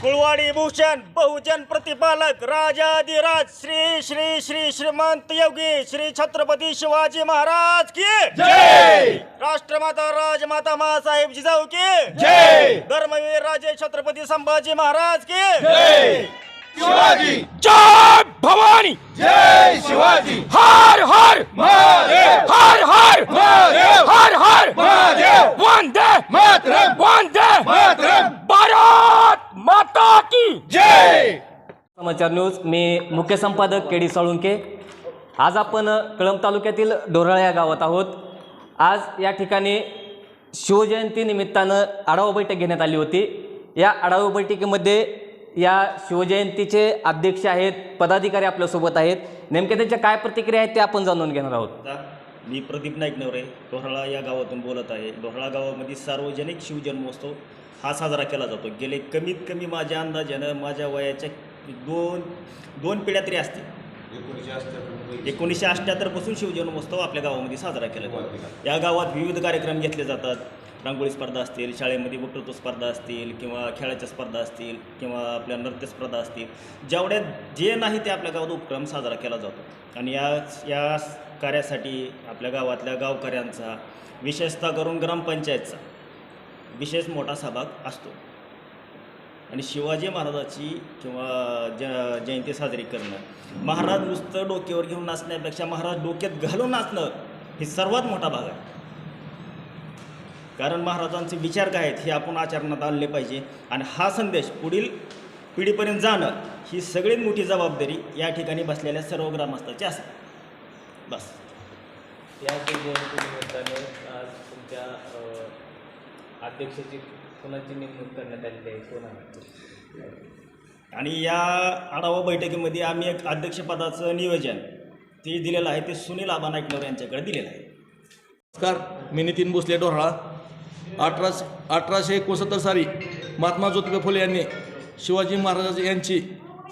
सुळवाडी भूषण बहुजन प्रतिपालक राजाधिराज श्री श्री श्री श्रीमंत योगी श्री छत्रपती शिवाजी महाराज की जय! राष्ट्रमाता राजमाता मासाहेब जिजाऊ की जय! धर्मवीर राजे छत्रपती संभाजी महाराज की जय! शिवाजी! जय भवानी! जय शिवाजी! हर हर! महादेव! हर हर! महादेव! हर हर! महादेव! वंदे! मातरम! वंदे! मातरम! भारत! माता की जय! समाचार न्यूज मी मुख्य संपादक के डी साळुंके. आज आपण कळंब तालुक्यातील डोराळा या गावात आहोत. आज या ठिकाणी शिवजयंती निमित्तानं आढावा बैठक घेण्यात आली होती. या आढावा बैठकीमध्ये या शिवजयंतीचे अध्यक्ष आहेत पदाधिकारी आपल्यासोबत आहेत. नेमक्या त्यांच्या काय प्रतिक्रिया आहेत ते आपण जाणून घेणार आहोत. मी प्रदीप नाईक नवरे डोहाळा या गावातून बोलत आहे. डोहाळा गावामध्ये सार्वजनिक शिवजन्मोत्सव हा साजरा केला जातो. गेले कमीत कमी माझ्या अंदाजानं माझ्या वयाच्या दोन दोन पिढ्या तरी असतील. एकोणीसशे अठ्ठ्याहत्तरपासून शिवजन्मोत्सव आपल्या गावामध्ये साजरा केला जातो. या गावात विविध कार्यक्रम घेतले जातात. रांगोळी स्पर्धा असतील शाळेमध्ये वक्तृत्व स्पर्धा असतील किंवा खेळाच्या स्पर्धा असतील किंवा आपल्या नृत्य स्पर्धा असतील. जेवढ्या जे नाही ते आपल्या गावात उपक्रम साजरा केला जातो. आणि या या कार्यासाठी आपल्या गावातल्या गावकऱ्यांचा विशेषतः करून ग्रामपंचायतचा विशेष मोठा सहभाग असतो. आणि शिवाजी महाराजाची किंवा ज जयंती साजरी करणं महाराज नुसतं डोक्यावर घेऊन नाचण्यापेक्षा महाराज डोक्यात घालून नाचणं हे सर्वात मोठा भाग आहे. कारण महाराजांचे विचार काय आहेत हे आपण आचरणात आणले पाहिजे. आणि हा संदेश पुढील पिढीपर्यंत जाणं ही सगळ्यात मोठी जबाबदारी या ठिकाणी बसलेल्या सर्व ग्रामस्थाची असते. बस. या जयंतीनिमित्ताने आज तुमच्या अध्यक्षाची कोणाची नेमणूक करण्यात आलेली आहे? कोणा आणि या आढावा बैठकीमध्ये आम्ही एक अध्यक्षपदाचं नियोजन ते दिलेलं आहे ते सुनील आबा नाईकनवर यांच्याकडे दिलेलं आहे. नमस्कार मी नितीन भोसले डोरळा अठराशे अठराशे एकोणसत्तर साली महात्मा ज्योतिबा फुले यांनी शिवाजी महाराज यांची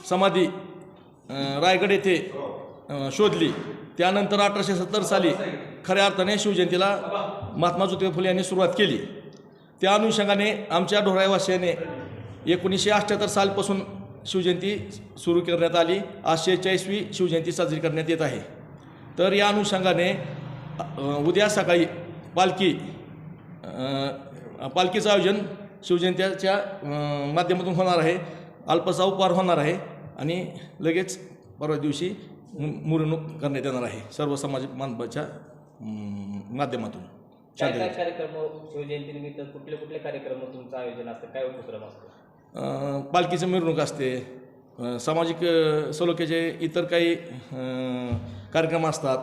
समाधी रायगड येथे शोधली. त्यानंतर अठराशे सत्तर साली खऱ्या अर्थाने शिवजयंतीला महात्मा ज्योतिबा फुले यांनी सुरुवात केली. त्या अनुषंगाने आमच्या ढोराळवासियाने एकोणीसशे अठ्ठ्याहत्तर सालपासून शिवजयंती सुरू करण्यात आली. आज शेहेचाळीसवी शिवजयंती साजरी करण्यात येत आहे. तर या अनुषंगाने उद्या सकाळी पालखी पालखीचं आयोजन शिवजयंत्याच्या माध्यमातून होणार आहे. अल्पसा उपहार होणार आहे आणि लगेच परवा दिवशी मिरवणूक करण्यात येणार आहे. सर्व समाज बांधवाच्या माध्यमातून. काय काय शांततेत. कार्यक्रम शिवजयंतीनिमित्त कुठले कुठले कार्यक्रम तुमचं आयोजन असतं? काय उपक्रम असतो? अ, पालखीचं मिरवणूक असते. सामाजिक सलोख्याचे इतर काही कार्यक्रम असतात.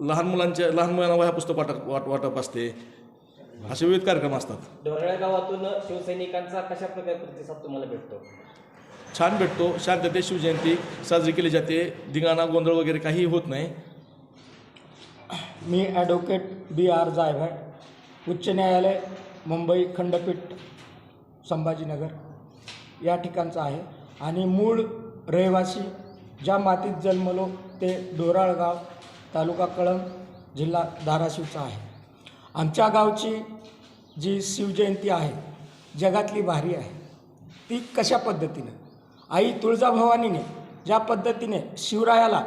लहान मुलांच्या लहान मुलांना वह्या पुस्तक वाटप वाट वाटप असते. असे विविध कार्यक्रम असतात. ढोरळ्या गावातून शिवसैनिकांचा कशा प्रकारे प्रतिसाद तुम्हाला भेटतो? छान भेटतो. शांततेत शिवजयंती साजरी केली जाते. धिंगाणा गोंधळ वगैरे काहीही होत नाही. मी ॲडव्होकेट बी आर जायभाट उच्च न्यायालय मुंबई खंडपीठ संभाजीनगर. या ठिकाणचं आहे. आणि मूळ रहिवासी ज्या मातीत जन्मलो ते डोराळगाव तालुका कळंब जिल्हा धाराशिवचा आहे. आमच्या गावची जी शिवजयंती आहे जगातली भारी आहे. ती कशा पद्धतीनं? आई तुळजाभवानीने ज्या पद्धतीने शिवरायाला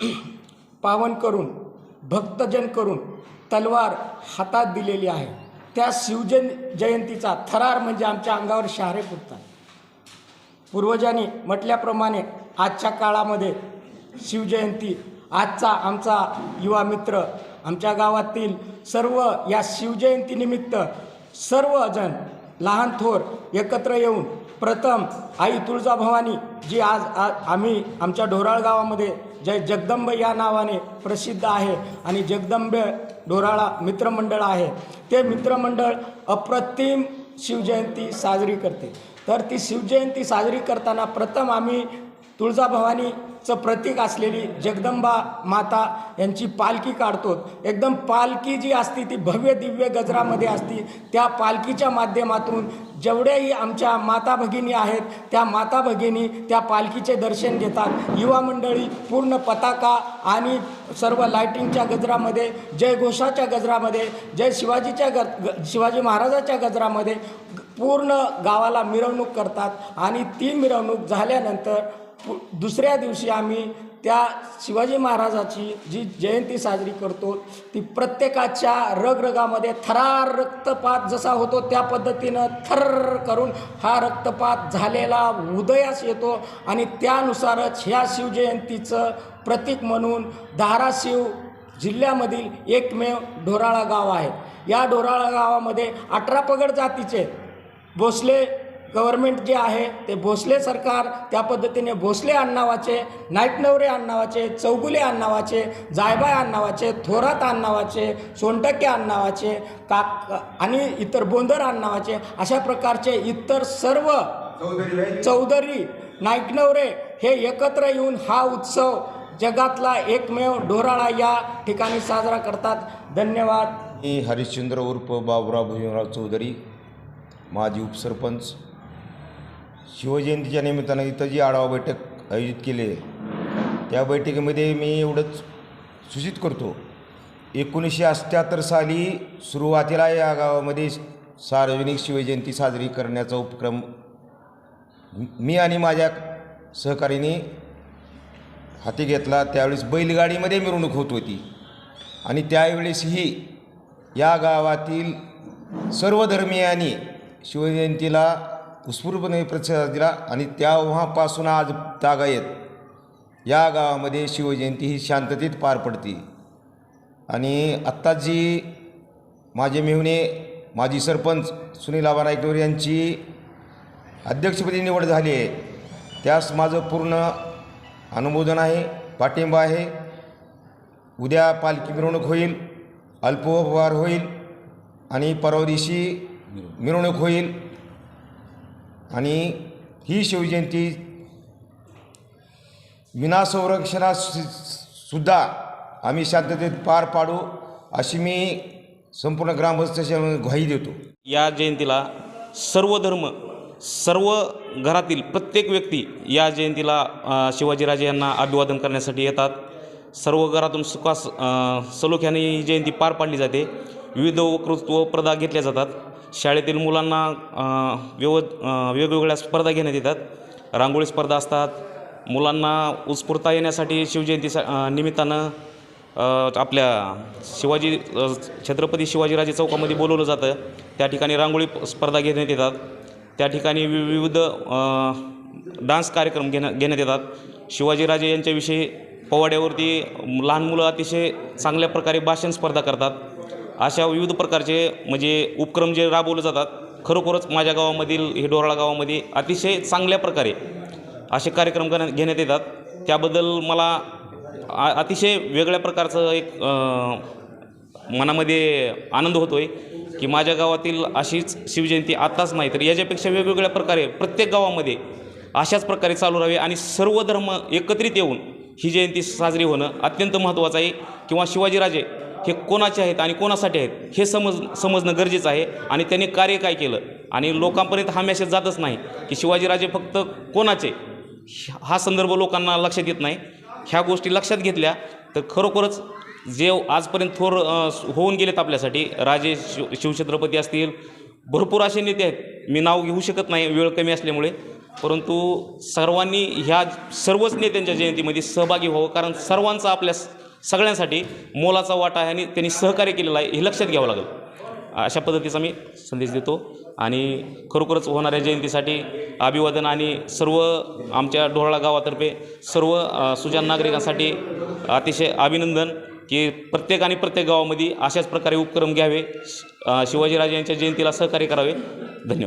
पावन करून भक्तजन करून तलवार हातात दिलेली आहे. त्या शिवजन जयंतीचा थरार म्हणजे आमच्या अंगावर शहारे फुटतात पूर्वजांनी म्हटल्याप्रमाणे आजच्या काळामध्ये शिवजयंती आजचा आमचा युवा मित्र आमच्या गावातील सर्व या शिवजयंतीनिमित्त सर्वजण लहान थोर एकत्र येऊन प्रथम आई तुळजाभवानी जी आज आ आम्ही आमच्या ढोराळ गावामध्ये जय जगदंब या नावाने प्रसिद्ध आहे आणि जगदंबे ढोराळा मित्रमंडळ आहे. ते मित्रमंडळ अप्रतिम शिवजयंती साजरी करते. तर ती शिवजयंती साजरी करताना प्रथम आम्ही तुळजाभवानी चं प्रतीक असलेली जगदंबा माता यांची पालखी काढतो. एकदम पालखी जी असती ती भव्य दिव्य गजरामध्ये असती. त्या पालखीच्या माध्यमातून जेवढ्याही आमच्या माता भगिनी आहेत त्या माता भगिनी त्या पालखीचे दर्शन घेतात. युवा मंडळी पूर्ण पताका आणि सर्व लायटिंगच्या गजरामध्ये जय घोषाच्या गजरामध्ये जय शिवाजीच्या ग ग- शिवाजी महाराजाच्या गजरामध्ये पूर्ण गावाला मिरवणूक करतात. आणि ती मिरवणूक झाल्यानंतर दुसऱ्या दिवशी आम्ही त्या शिवाजी महाराजाची जी जयंती साजरी करतो ती प्रत्येकाच्या रगरगामध्ये थरार रक्तपात जसा होतो त्या पद्धतीनं थर करून हा रक्तपात झालेला उदयास येतो आणि त्यानुसारच ह्या शिवजयंतीचं प्रतीक म्हणून धाराशिव जिल्ह्यामधील एकमेव ढोराळा गाव आहे. या ढोराळा गावामध्ये अठरा पगड जातीचे भोसले गव्हर्मेंट जे आहे ते भोसले सरकार त्या पद्धतीने भोसले अण्णावाचे नाईकनवरे अण्णावाचे चौगुले अण्णावाचे जायबाय अण्णावाचे थोरात अण्णावाचे सोनटक्के अण्णावाचे काक आणि इतर बोंदर अण्णावाचे अशा प्रकारचे इतर सर्व चौधरी नाईटनवरे हे एकत्र येऊन हा उत्सव जगातला एकमेव ढोराळा या ठिकाणी साजरा करतात. धन्यवाद. मी हरिश्चंद्र उर्फ बाबुराव भुजनराव चौधरी माजी उपसरपंच शिवजयंतीच्या निमित्तानं इथं जी आढावा बैठक आयोजित केली आहे त्या बैठकीमध्ये मी एवढंच सूचित करतो. एकोणीसशे अठ्ठ्याहत्तर साली सुरुवातीला या गावामध्ये सार्वजनिक शिवजयंती साजरी करण्याचा उपक्रम मी आणि माझ्या सहकारीने हाती घेतला. त्यावेळेस बैलगाडीमध्ये मिरवणूक होत होती आणि त्यावेळेसही या गावातील सर्व धर्मीयांनी शिवजयंतीला उत्स्फूर्तपणे प्रतिसाद दिला आणि तेव्हापासून आज तागायत या गावामध्ये शिवजयंती ही शांततेत पार पडते. आणि आत्ता जी माझे मेहुणे माजी सरपंच सुनील आबा नाईकनवर यांची अध्यक्षपदी निवड झाली आहे. त्यास माझं पूर्ण अनुमोदन आहे पाठिंबा आहे. उद्या पालखी मिरवणूक होईल अल्पोपहार होईल आणि परवा दिवशी मिरवणूक होईल. आणि ही शिवजयंती विना सुद्धा आम्ही शांततेत पार पाडू अशी मी संपूर्ण ग्रामस्थांच्या ग्वाही देतो. या जयंतीला सर्व धर्म सर्व घरातील प्रत्येक व्यक्ती या जयंतीला शिवाजीराजे यांना अभिवादन करण्यासाठी येतात. सर्व घरातून सुखास सलोख्याने ही जयंती पार पाडली जाते. विविध वक्तृत्व प्रदा घेतल्या जातात. शाळेतील मुलांना व्यव वेगवेगळ्या स्पर्धा घेण्यात येतात. रांगोळी स्पर्धा असतात. मुलांना उत्स्फूर्ता येण्यासाठी शिवजयंती निमित्तानं आपल्या शिवाजी छत्रपती शिवाजीराजे चौकामध्ये बोलवलं जातं. त्या ठिकाणी रांगोळी स्पर्धा घेण्यात येतात. त्या ठिकाणी विविध डान्स कार्यक्रम घेण्या घेण्यात येतात. शिवाजीराजे यांच्याविषयी पोवाड्यावरती लहान मुलं अतिशय चांगल्या प्रकारे भाषण स्पर्धा करतात. अशा विविध प्रकारचे म्हणजे उपक्रम जे राबवले जातात खरोखरच माझ्या गावामधील हे डोराळा गावामध्ये अतिशय चांगल्या प्रकारे असे कार्यक्रम करण्यात घेण्यात येतात. त्याबद्दल मला अतिशय वेगळ्या प्रकारचं एक मनामध्ये आनंद होतो आहे की माझ्या गावातील अशीच शिवजयंती आत्ताच नाही तर याच्यापेक्षा वेगवेगळ्या प्रकारे प्रत्येक गावामध्ये अशाच प्रकारे चालू राहावी आणि सर्व धर्म एकत्रित येऊन ही जयंती साजरी होणं अत्यंत महत्त्वाचं आहे. किंवा शिवाजीराजे हे कोणाचे आहेत आणि कोणासाठी आहेत हे समज समजणं गरजेचं आहे. आणि त्यांनी कार्य काय केलं? आणि लोकांपर्यंत हा मेसेज जातच नाही की शिवाजीराजे फक्त कोणाचे? हा संदर्भ लोकांना लक्षात येत नाही. ह्या गोष्टी लक्षात घेतल्या तर खरोखरच जे आजपर्यंत थोर होऊन गेलेत आपल्यासाठी राजे शिव शिवछत्रपती असतील भरपूर असे नेते आहेत. मी नाव घेऊ शकत नाही वेळ कमी असल्यामुळे. परंतु सर्वांनी ह्या सर्वच नेत्यांच्या जयंतीमध्ये सहभागी व्हावं कारण सर्वांचा आपल्या सगळ्यांसाठी मोलाचा वाटा आहे आणि त्यांनी सहकार्य केलेलं आहे हे लक्षात घ्यावं लागेल. अशा पद्धतीचा मी संदेश देतो आणि खरोखरच होणाऱ्या जयंतीसाठी अभिवादन आणि सर्व आमच्या डोहाळा गावातर्फे सर्व सुजान नागरिकांसाठी अतिशय अभिनंदन की प्रत्येक आणि प्रत्येक गावामध्ये अशाच प्रकारे उपक्रम घ्यावे. शिवाजीराजे यांच्या जयंतीला सहकार्य करावे. धन्यवाद.